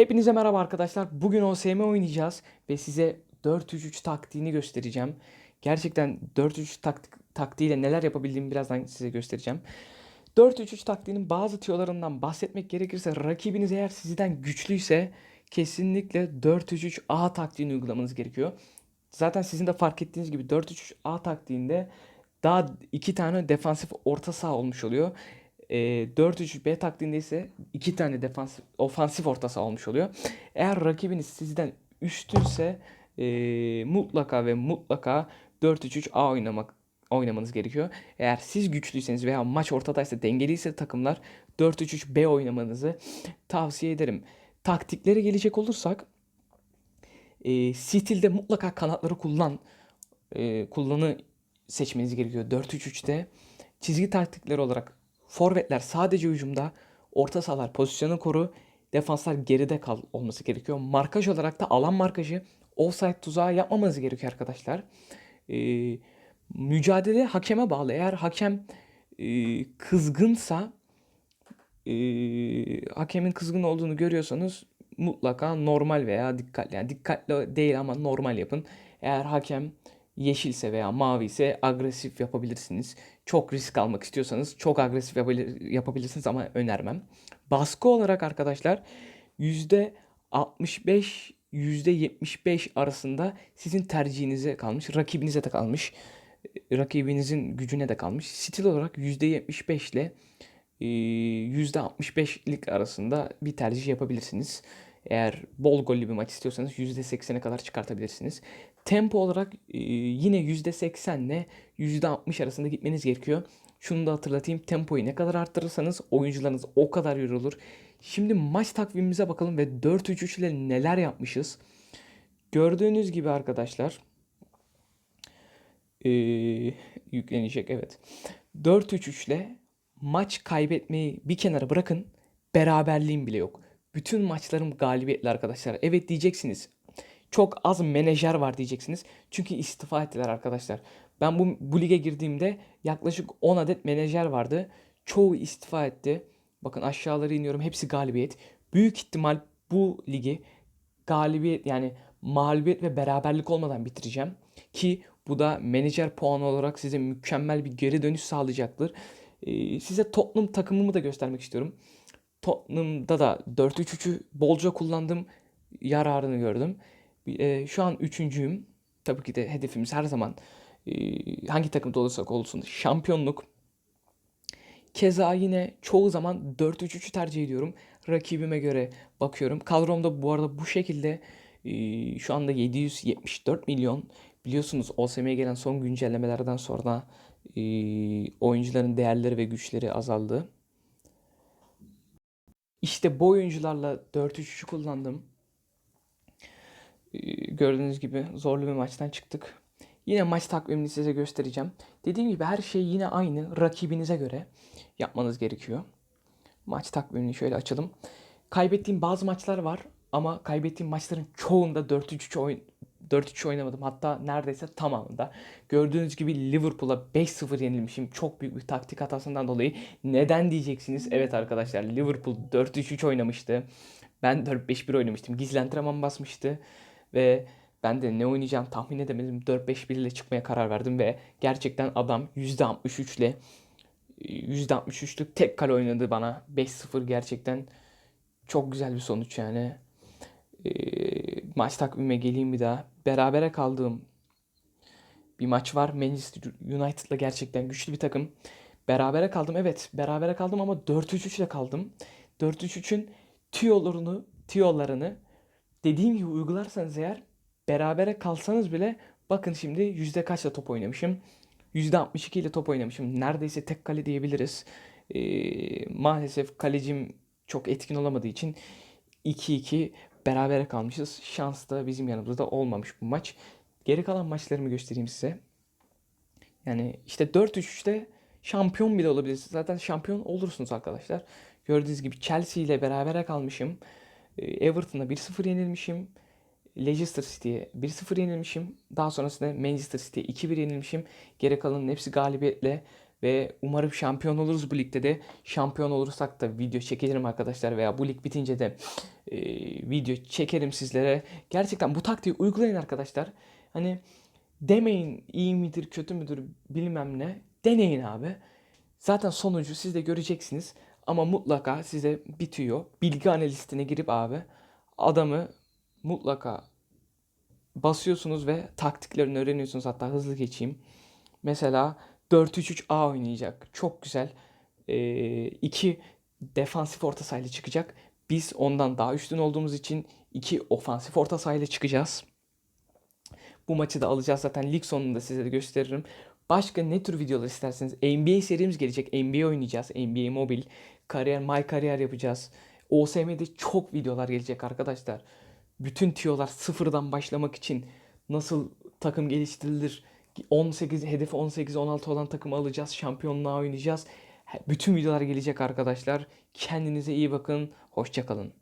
Hepinize merhaba arkadaşlar. Bugün OSM oynayacağız ve size 4-3-3 taktiğini göstereceğim. Gerçekten 4-3 taktik, taktiğiyle neler yapabildiğimi birazdan size göstereceğim. 4-3-3 taktiğinin bazı tüyolarından bahsetmek gerekirse rakibiniz eğer sizden güçlüyse kesinlikle 4-3-3 A taktiğini uygulamanız gerekiyor. Zaten sizin de fark ettiğiniz gibi 4-3-3 A taktiğinde daha iki tane defansif orta saha olmuş oluyor. E, 4-3-3 B taktiğinde ise iki tane defansif ofansif orta saha olmuş oluyor. Eğer rakibiniz sizden üstünse e, mutlaka ve mutlaka 4-3-3 A oynamak oynamanız gerekiyor. Eğer siz güçlüyseniz veya maç ortadaysa dengeliyse takımlar 4-3-3 B oynamanızı tavsiye ederim. Taktiklere gelecek olursak e, stilde mutlaka kanatları kullan e, kullanı seçmeniz gerekiyor 4-3-3'te. Çizgi taktikleri olarak forvetler sadece hücumda, orta sahalar pozisyonu koru, defanslar geride kal olması gerekiyor. Markaj olarak da alan markajı, offside tuzağı yapmamanız gerekiyor arkadaşlar. E, mücadele hakeme bağlı. Eğer hakem e, kızgınsa e, hakemin kızgın olduğunu görüyorsanız mutlaka normal veya dikkatli. Yani dikkatli değil ama normal yapın. Eğer hakem yeşilse veya mavi ise agresif yapabilirsiniz. Çok risk almak istiyorsanız çok agresif yapabilir, yapabilirsiniz ama önermem. Baskı olarak arkadaşlar %65 %75 arasında sizin tercihinize kalmış, rakibinize de kalmış, e, rakibinizin gücüne de kalmış. Stil olarak %75 ile e, %65'lik arasında bir tercih yapabilirsiniz. Eğer bol gollü bir maç istiyorsanız %80'e kadar çıkartabilirsiniz. Tempo olarak e, yine %80 ile %60 arasında gitmeniz gerekiyor. Şunu da hatırlatayım. Tempoyu ne kadar arttırırsanız oyuncularınız o kadar yorulur. Şimdi maç takvimimize bakalım ve 4-3-3 ile neler yapmışız. Gördüğünüz gibi arkadaşlar ee, yüklenecek evet. 4-3-3 ile maç kaybetmeyi bir kenara bırakın. Beraberliğim bile yok. Bütün maçlarım galibiyetli arkadaşlar. Evet diyeceksiniz. Çok az menajer var diyeceksiniz. Çünkü istifa ettiler arkadaşlar. Ben bu, bu lige girdiğimde yaklaşık 10 adet menajer vardı. Çoğu istifa etti. Bakın aşağılara iniyorum. Hepsi galibiyet. Büyük ihtimal bu ligi galibiyet yani mağlubiyet ve beraberlik olmadan bitireceğim. Ki bu da menajer puanı olarak size mükemmel bir geri dönüş sağlayacaktır. Ee, size Tottenham takımımı da göstermek istiyorum. Tottenham'da da 4-3-3'ü bolca kullandım. Yararını gördüm. E, şu an üçüncüyüm. Tabii ki de hedefimiz her zaman e, hangi takımda olursak olsun şampiyonluk. Keza yine çoğu zaman 4-3-3'ü tercih ediyorum. Rakibime göre bakıyorum. Kadromda bu arada bu şekilde e, şu anda 774 milyon. Biliyorsunuz OSM'ye gelen son güncellemelerden sonra e, oyuncuların değerleri ve güçleri azaldı. İşte bu oyuncularla 4-3-3'ü kullandım. Ee, gördüğünüz gibi zorlu bir maçtan çıktık. Yine maç takvimini size göstereceğim. Dediğim gibi her şey yine aynı. Rakibinize göre yapmanız gerekiyor. Maç takvimini şöyle açalım. Kaybettiğim bazı maçlar var ama kaybettiğim maçların çoğunda 4-3-3 oyun 4-3 oynamadım. Hatta neredeyse tamamında. Gördüğünüz gibi Liverpool'a 5-0 yenilmişim. Çok büyük bir taktik hatasından dolayı. Neden diyeceksiniz? Evet arkadaşlar Liverpool 4-3-3 oynamıştı. Ben 4-5-1 oynamıştım. Gizli basmıştı. Ve ben de ne oynayacağım tahmin edemedim. 4-5-1 ile çıkmaya karar verdim ve gerçekten adam %63 ile %63'lük tek kale oynadı bana. 5-0 gerçekten çok güzel bir sonuç yani. E, maç takvime geleyim bir daha. Berabere kaldığım bir maç var. Manchester United'la gerçekten güçlü bir takım. Berabere kaldım. Evet, berabere kaldım ama 4-3-3 ile kaldım. 4-3-3'ün tüyolarını, tüyolarını dediğim gibi uygularsanız eğer berabere kalsanız bile bakın şimdi yüzde kaçla top oynamışım. Yüzde 62 ile top oynamışım. Neredeyse tek kale diyebiliriz. Ee, maalesef kalecim çok etkin olamadığı için 2-2 berabere kalmışız. Şans da bizim yanımızda olmamış bu maç. Geri kalan maçlarımı göstereyim size. Yani işte 4-3'te şampiyon bile olabilirsiniz. Zaten şampiyon olursunuz arkadaşlar. Gördüğünüz gibi Chelsea ile berabere kalmışım. Ee, Everton'a 1-0 yenilmişim. Leicester City'ye 1-0 yenilmişim. Daha sonrasında Manchester City'ye 2-1 yenilmişim. Geri kalanın hepsi galibiyetle Ve umarım şampiyon oluruz bu ligde de. Şampiyon olursak da video çekerim arkadaşlar veya bu lig bitince de e, video çekerim sizlere. Gerçekten bu taktiği uygulayın arkadaşlar. Hani demeyin iyi midir kötü müdür bilmem ne. Deneyin abi. Zaten sonucu siz de göreceksiniz. Ama mutlaka size bitiyor. Bilgi analistine girip abi adamı mutlaka basıyorsunuz ve taktiklerini öğreniyorsunuz. Hatta hızlı geçeyim. Mesela 4-3-3-A oynayacak. Çok güzel. Ee, iki defansif orta sahayla çıkacak. Biz ondan daha üstün olduğumuz için iki ofansif orta sahayla çıkacağız. Bu maçı da alacağız zaten lig sonunda size de gösteririm. Başka ne tür videolar isterseniz NBA serimiz gelecek. NBA oynayacağız. NBA mobil. Kariyer, my kariyer yapacağız. OSM'de çok videolar gelecek arkadaşlar. Bütün tiyolar sıfırdan başlamak için nasıl takım geliştirilir? 18 hedefi 18 16 olan takımı alacağız. Şampiyonluğa oynayacağız. Bütün videolar gelecek arkadaşlar. Kendinize iyi bakın. Hoşça kalın.